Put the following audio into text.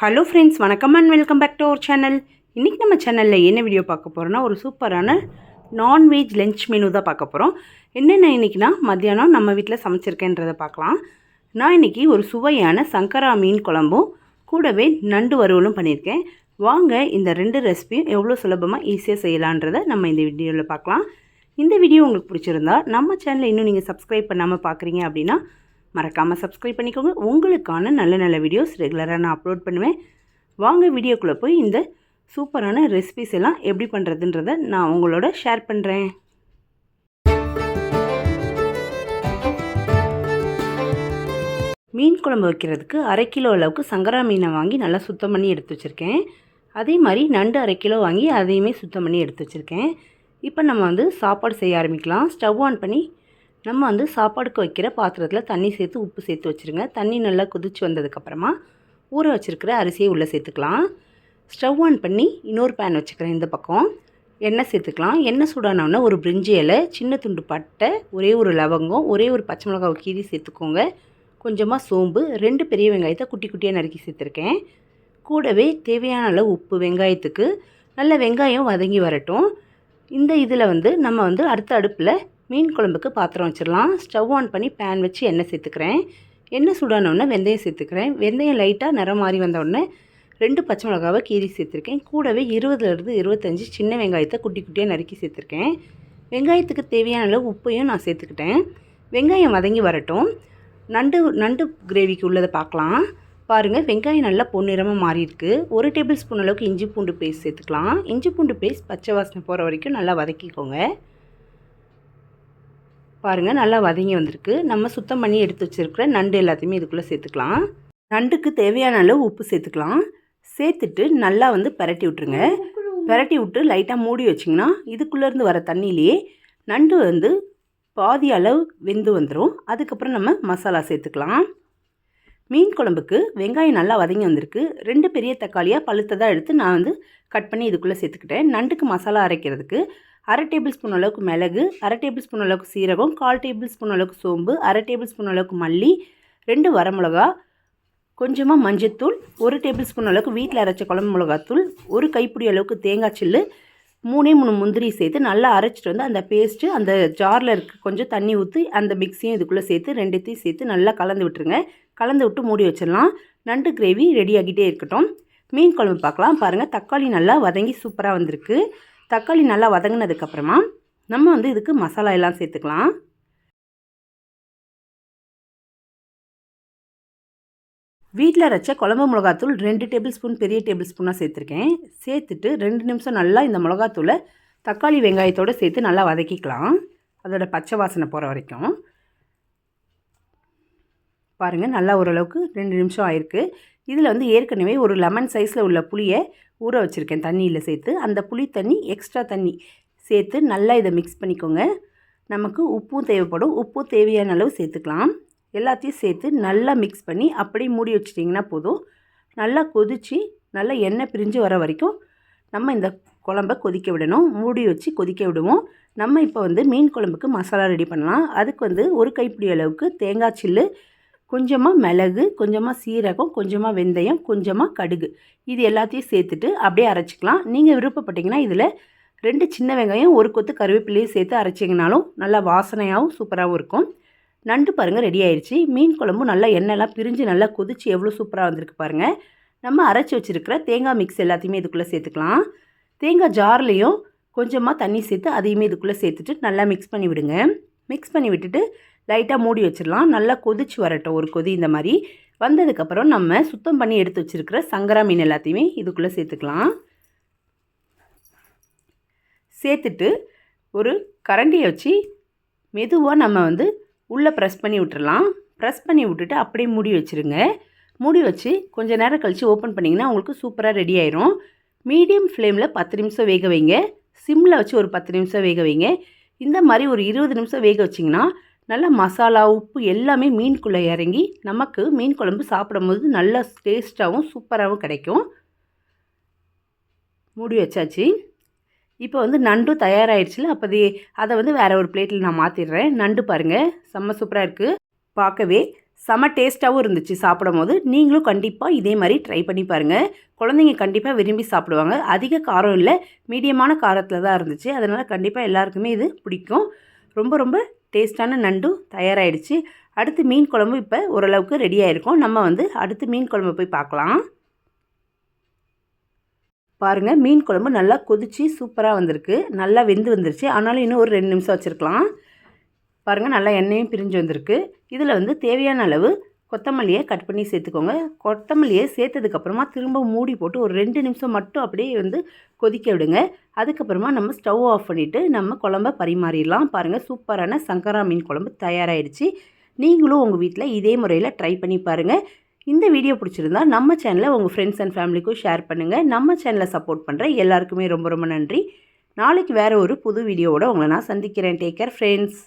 Hello friends வணக்கம் and welcome back to our channel இன்றைக்கி நம்ம சேனலில் என்ன வீடியோ பார்க்க போகிறோன்னா ஒரு சூப்பரான நான்வெஜ் லஞ்ச் மெனு தான் பார்க்க போகிறோம் என்னென்ன இன்றைக்கினா மத்தியானம் நம்ம வீட்டில் சமைச்சிருக்கேன்றதை பார்க்கலாம். நான் இன்றைக்கி ஒரு சுவையான சங்கரா மீன் குழம்பும் கூடவே நண்டு வறுவலும் பண்ணியிருக்கேன். வாங்க இந்த ரெண்டு ரெசிபியும் எவ்வளோ சுலபமாக ஈஸியாக செய்யலான்றதை நம்ம இந்த வீடியோவில் பார்க்கலாம். இந்த வீடியோ உங்களுக்கு பிடிச்சிருந்தா நம்ம சேனலை இன்னும் நீங்கள் சப்ஸ்கிரைப் பண்ணாமல் பார்க்குறீங்க அப்படின்னா மறக்காமல் சப்ஸ்கிரைப் பண்ணிக்கோங்க. உங்களுக்கான நல்ல நல்ல வீடியோஸ் ரெகுலராக நான் அப்லோட் பண்ணுவேன். வாங்க வீடியோக்குள்ளே போய் இந்த சூப்பரான ரெசிபிஸ் எல்லாம் எப்படி பண்ணுறதுன்றதை நான் உங்களோட ஷேர் பண்ணுறேன் மீன் குழம்பு வைக்கிறதுக்கு அரை கிலோ அளவுக்கு சங்கரா மீனை வாங்கி நல்லா சுத்தம் பண்ணி எடுத்து வச்சுருக்கேன். அதே மாதிரி நண்டு அரை கிலோ வாங்கி அதையுமே சுத்தம் பண்ணி எடுத்து வச்சுருக்கேன். இப்போ நம்ம வந்து சாப்பாடு செய்ய ஆரம்பிக்கலாம். ஸ்டவ் ஆன் பண்ணி நம்ம வந்து சாப்பாடுக்கு வைக்கிற பாத்திரத்தில் தண்ணி சேர்த்து உப்பு சேர்த்து வச்சுருங்க. தண்ணி நல்லா கொதிச்சு வந்ததுக்கப்புறமா ஊற வச்சுருக்கிற அரிசியை உள்ளே சேர்த்துக்கலாம். ஸ்டவ் ஆன் பண்ணி இன்னொரு பேன் வச்சுக்கிறேன் இந்த பக்கம். எண்ணெய் சேர்த்துக்கலாம். எண்ணெய் சூடானோடனே ஒரு பிரிஞ்சி இலை சின்ன துண்டு பட்டை ஒரே ஒரு லவங்கம் ஒரே ஒரு பச்சை மிளகாவை கீறி சேர்த்துக்கோங்க. கொஞ்சமாக சோம்பு ரெண்டு பெரிய வெங்காயத்தை குட்டி குட்டியாக நறுக்கி சேர்த்துருக்கேன். கூடவே தேவையான அளவு உப்பு வெங்காயத்துக்கு. நல்ல வெங்காயம் வதங்கி வரட்டும். இந்த இதில் வந்து நம்ம வந்து அடுத்த அடுப்பில் மீன் குழம்புக்கு பாத்திரம் வச்சிடலாம். ஸ்டவ் ஆன் பண்ணி பேன் வச்சு எண்ணெய் சேர்த்துக்கிறேன். எண்ணெய் சூடானோடனே வெந்தயம் சேர்த்துக்கிறேன். வெந்தயம் லைட்டாக நிறம் மாறி வந்தோடனே ரெண்டு பச்சை மிளகாவை கீரி சேர்த்துருக்கேன். கூடவே இருபதுலேருந்து இருபத்தஞ்சி சின்ன வெங்காயத்தை குட்டி குட்டியாக நறுக்கி சேர்த்துருக்கேன். வெங்காயத்துக்கு தேவையான அளவு உப்பையும் நான் சேர்த்துக்கிட்டேன். வெங்காயம் வதங்கி வரட்டும். நண்டு நண்டு கிரேவிக்கு உள்ளதை பார்க்கலாம். பாருங்கள் வெங்காயம் நல்லா பொன்னிறமாக மாறியிருக்கு. ஒரு டேபிள் ஸ்பூன் அளவுக்கு இஞ்சி பூண்டு பேஸ்ட் சேர்த்துக்கலாம். இஞ்சி பூண்டு பேஸ்ட் பச்சை வாசனை போகிற வரைக்கும் நல்லா வதக்கிக்கோங்க. பாருங்கள் நல்லா வதங்கி வந்திருக்கு. நம்ம சுத்தம் பண்ணி எடுத்து வச்சுருக்கிற நண்டு எல்லாத்தையுமே இதுக்குள்ளே சேர்த்துக்கலாம். நண்டுக்கு தேவையான அளவு உப்பு சேர்த்துக்கலாம். சேர்த்துட்டு நல்லா வந்து பரட்டி விட்ருங்க பரட்டி விட்டு லைட்டாக மூடி வச்சிங்கன்னா இதுக்குள்ளேருந்து வர தண்ணியிலேயே நண்டு வந்து பாதி அளவு வெந்து வந்துடும் அதுக்கப்புறம் நம்ம மசாலா சேர்த்துக்கலாம். மீன் குழம்புக்கு வெங்காயம் நல்லா வதங்கி வந்திருக்கு. ரெண்டு பெரிய தக்காளியாக பழுத்ததாக எடுத்து நான் வந்து கட் பண்ணி இதுக்குள்ளே சேர்த்துக்கிட்டேன். நண்டுக்கு மசாலா அரைக்கிறதுக்கு அரை டேபிள் ஸ்பூன் அளவுக்கு மிளகு அரை டேபிள் ஸ்பூன் அளவுக்கு சீரகம் கால் டேபிள் ஸ்பூன் அளவுக்கு சோம்பு அரை டேபிள் ஸ்பூன் அளவுக்கு மல்லி ரெண்டு வரமிளகா கொஞ்சமாக மஞ்சத்தூள் ஒரு டேபிள் ஸ்பூன் அளவுக்கு வீட்டில் அரைச்ச குழம்பு மிளகாத்தூள் ஒரு கைப்பிடி அளவுக்கு தேங்காய் சில்லு மூணே மூணு முந்திரி சேர்த்து நல்லா அரைச்சிட்டு வந்து அந்த பேஸ்ட்டு அந்த ஜாரில் இருக்க கொஞ்சம் தண்ணி ஊற்றி அந்த மிக்ஸியும் இதுக்குள்ளே சேர்த்து ரெண்டுத்தையும் சேர்த்து நல்லா கலந்து விட்டுருங்க. கலந்து விட்டு மூடி வச்சிடலாம். நண்டு கிரேவி ரெடி ஆகிட்டே இருக்கட்டும். மீன் குழம்பு பார்க்கலாம். பாருங்கள் தக்காளி நல்லா வதங்கி சூப்பராக வந்திருக்கு. தக்காளி நல்லா வதங்கினதுக்கப்புறமா நம்ம வந்து இதுக்கு மசாலா எல்லாம் சேர்த்துக்கலாம். வீட்டில் அரைச்ச குழம்பு மிளகாத்தூள் ரெண்டு டேபிள் ஸ்பூன் பெரிய டேபிள் ஸ்பூனாக சேர்த்துருக்கேன். சேர்த்துட்டு ரெண்டு நிமிஷம் நல்லா இந்த மிளகாத்தூளை தக்காளி வெங்காயத்தோடு சேர்த்து நல்லா வதக்கிக்கலாம். அதோட பச்சை வாசனை போகிற வரைக்கும். பாருங்கள் நல்லா ஓரளவுக்கு ரெண்டு நிமிஷம் ஆயிருக்கு. இதில் வந்து ஏற்கனவே ஒரு லெமன் சைஸில் உள்ள புளியை ஊற வச்சுருக்கேன் தண்ணியில் சேர்த்து. அந்த புளி தண்ணி எக்ஸ்ட்ரா தண்ணி சேர்த்து நல்லா இதை மிக்ஸ் பண்ணிக்கோங்க. நமக்கு உப்பும் தேவைப்படும். உப்பு தேவையான அளவு சேர்த்துக்கலாம். எல்லாத்தையும் சேர்த்து நல்லா மிக்ஸ் பண்ணி அப்படியே மூடி வச்சிட்டிங்கன்னா போதும். நல்லா கொதித்து நல்லா எண்ணெய் பிரிஞ்சு வர வரைக்கும் நம்ம இந்த குழம்ப கொதிக்க விடணும். மூடி வச்சு கொதிக்க விடுவோம். நம்ம இப்போ வந்து மீன் குழம்புக்கு மசாலா ரெடி பண்ணலாம். அதுக்கு வந்து ஒரு கைப்பிடி அளவுக்கு தேங்காய் சில்லு கொஞ்சமாக மிளகு கொஞ்சமாக சீரகம் கொஞ்சமாக வெந்தயம் கொஞ்சமாக கடுகு. இது எல்லாத்தையும் சேர்த்துட்டு அப்படியே அரைச்சிக்கலாம். நீங்கள் விருப்பப்பட்டீங்கன்னா இதில் ரெண்டு சின்ன வெங்காயம் ஒரு கொத்து கருவேப்பிலையும் சேர்த்து அரைச்சிங்கனாலும் நல்லா வாசனையாகவும் சூப்பராகவும் இருக்கும். நண்டு பாருங்கள் ரெடி ஆயிடுச்சு மீன் குழம்பு நல்லா எண்ணெய்லாம் பிரிஞ்சு நல்லா கொதிச்சு எவ்வளோ சூப்பராக வந்திருக்கு பாருங்கள் நம்ம அரைச்சி வச்சுருக்கிற தேங்காய் மிக்ஸ் எல்லாத்தையுமே இதுக்குள்ளே சேர்த்துக்கலாம். தேங்காய் ஜார்லேயும் கொஞ்சமாக தண்ணி சேர்த்து அதையுமே இதுக்குள்ளே சேர்த்துட்டு நல்லா மிக்ஸ் பண்ணி விடுங்க. மிக்ஸ் பண்ணி விட்டுட்டு லைட்டாக மூடி வச்சிடலாம். நல்லா கொதிச்சு வரட்டும் ஒரு கொதி இந்த மாதிரி. வந்ததுக்கப்புறம் நம்ம சுத்தம் பண்ணி எடுத்து வச்சுருக்கிற சங்கரா மீன் எல்லாத்தையுமே இதுக்குள்ளே சேர்த்துக்கலாம். சேர்த்துட்டு ஒரு கரண்டியை வச்சு மெதுவாக நம்ம வந்து உள்ளே ப்ரெஸ் பண்ணி விட்டுறலாம். ப்ரெஸ் பண்ணி விட்டுட்டு அப்படியே மூடி வச்சுருங்க. மூடி வச்சு கொஞ்சம் நேரம் கழித்து ஓப்பன் பண்ணிங்கன்னா உங்களுக்கு சூப்பராக ரெடி ஆயிரும். மீடியம் ஃப்ளேமில் பத்து நிமிஷம் வேக வைங்க. சிம்மில் வச்சு ஒரு பத்து நிமிஷம் வேக வைங்க. இந்த மாதிரி ஒரு இருபது நிமிஷம் வேக வச்சிங்கன்னா நல்லா மசாலா உப்பு எல்லாமே மீனுக்குள்ளே இறங்கி நமக்கு மீன் குழம்பு சாப்பிடும்போது நல்லா டேஸ்ட்டாகவும் சூப்பராகவும் கிடைக்கும். மூடி வச்சாச்சு. இப்போ வந்து நண்டு தயாராகிடுச்சுல அப்போ அதை வந்து வேறு ஒரு பிளேட்டில் நான் மாற்றிடுறேன் நண்டு பாருங்கள் செம்ம சூப்பராக இருக்குது பார்க்கவே செம டேஸ்ட்டாகவும் இருந்துச்சு சாப்பிடும் போது நீங்களும் கண்டிப்பாக இதே மாதிரி ட்ரை பண்ணி பாருங்கள் குழந்தைங்க கண்டிப்பாக விரும்பி சாப்பிடுவாங்க. அதிக காரம் இல்லை மீடியமான காரத்தில் தான் இருந்துச்சு. அதனால் கண்டிப்பாக எல்லாருக்குமே இது பிடிக்கும். ரொம்ப ரொம்ப டேஸ்ட்டான நண்டும் தயாராகிடுச்சு அடுத்து மீன் குழம்பு இப்போ ஓரளவுக்கு ரெடி ஆகிருக்கும் நம்ம வந்து அடுத்து மீன் குழம்பு போய் பார்க்கலாம். பாருங்கள் மீன் குழம்பு நல்லா கொதிச்சு சூப்பராக வந்திருக்கு. நல்லா வெந்து வந்துருச்சு. ஆனாலும் இன்னும் ஒரு ரெண்டு நிமிஷம் வச்சுருக்கலாம். பாருங்கள் நல்லா எண்ணெயும் பிரிஞ்சு வந்திருக்கு. இதில் வந்து தேவையான அளவு கொத்தமல்லியை கட் பண்ணி சேர்த்துக்கோங்க. கொத்தமல்லியை சேர்த்ததுக்கப்புறமா திரும்ப மூடி போட்டு ஒரு ரெண்டு நிமிஷம் மட்டும் அப்படியே வந்து கொதிக்க விடுங்க. அதுக்கப்புறமா நம்ம ஸ்டவ் ஆஃப் பண்ணிவிட்டு நம்ம குழம்ப பரிமாறிடலாம். பாருங்கள் சூப்பரான சங்கரா மீன் குழம்பு தயாராகிடுச்சு நீங்களும் உங்கள் வீட்டில் இதே முறையில் ட்ரை பண்ணி பாருங்கள் இந்த வீடியோ பிடிச்சிருந்தா நம்ம சேனலை உங்கள் ஃப்ரெண்ட்ஸ் அண்ட் ஃபேமிலிக்கும் ஷேர் பண்ணுங்கள் நம்ம சேனலை சப்போர்ட் பண்ணுற எல்லாருக்குமே ரொம்ப ரொம்ப நன்றி. நாளைக்கு வேறு ஒரு புது வீடியோவோட உங்களை நான் சந்திக்கிறேன். Take care friends